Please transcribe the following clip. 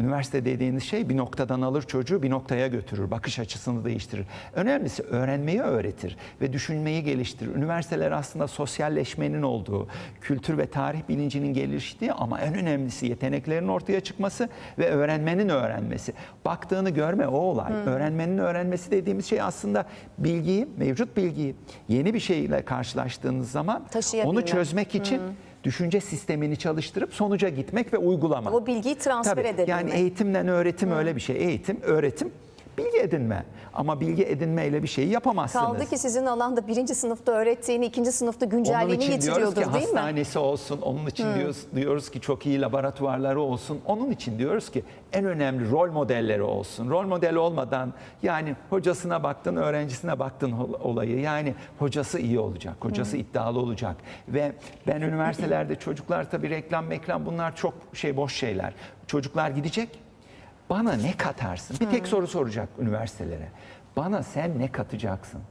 Üniversite dediğiniz şey bir noktadan alır çocuğu bir noktaya götürür, bakış açısını değiştirir. Önemlisi öğrenmeyi öğretir ve düşünmeyi geliştirir. Üniversiteler aslında sosyalleşmenin olduğu, kültür ve tarih bilincinin geliştiği ama en önemlisi yeteneklerin ortaya çıkması ve öğrenmenin öğrenmesi. Baktığını görme o olay. Öğrenmenin öğrenmesi dediğimiz şey aslında bilgiyi, mevcut bilgiyi yeni bir şeyle karşılaştığınız zaman onu çözmek için düşünce sistemini çalıştırıp sonuca gitmek ve uygulamak. O bilgiyi transfer Tabii, edebilmek. Yani eğitimle öğretim öyle bir şey. Eğitim, öğretim, bilgi edinme. Ama bilgi edinmeyle bir şeyi yapamazsınız. Kaldı ki sizin alanda birinci sınıfta öğrettiğini ikinci sınıfta onun güncelliğini için diyoruz ki değil mi? hastanesi olsun, onun için diyoruz, diyoruz ki çok iyi laboratuvarları olsun. Onun için diyoruz ki en önemli rol modelleri olsun. Rol model olmadan yani hocasına baktın, öğrencisine baktın ol- olayı. Yani hocası iyi olacak, hocası iddialı olacak. Ve ben üniversitelerde çocuklar tabii reklam meklam bunlar çok şey boş şeyler. Çocuklar gidecek. Bana ne katarsın? Bir tek soru soracak üniversitelere. Bana sen ne katacaksın?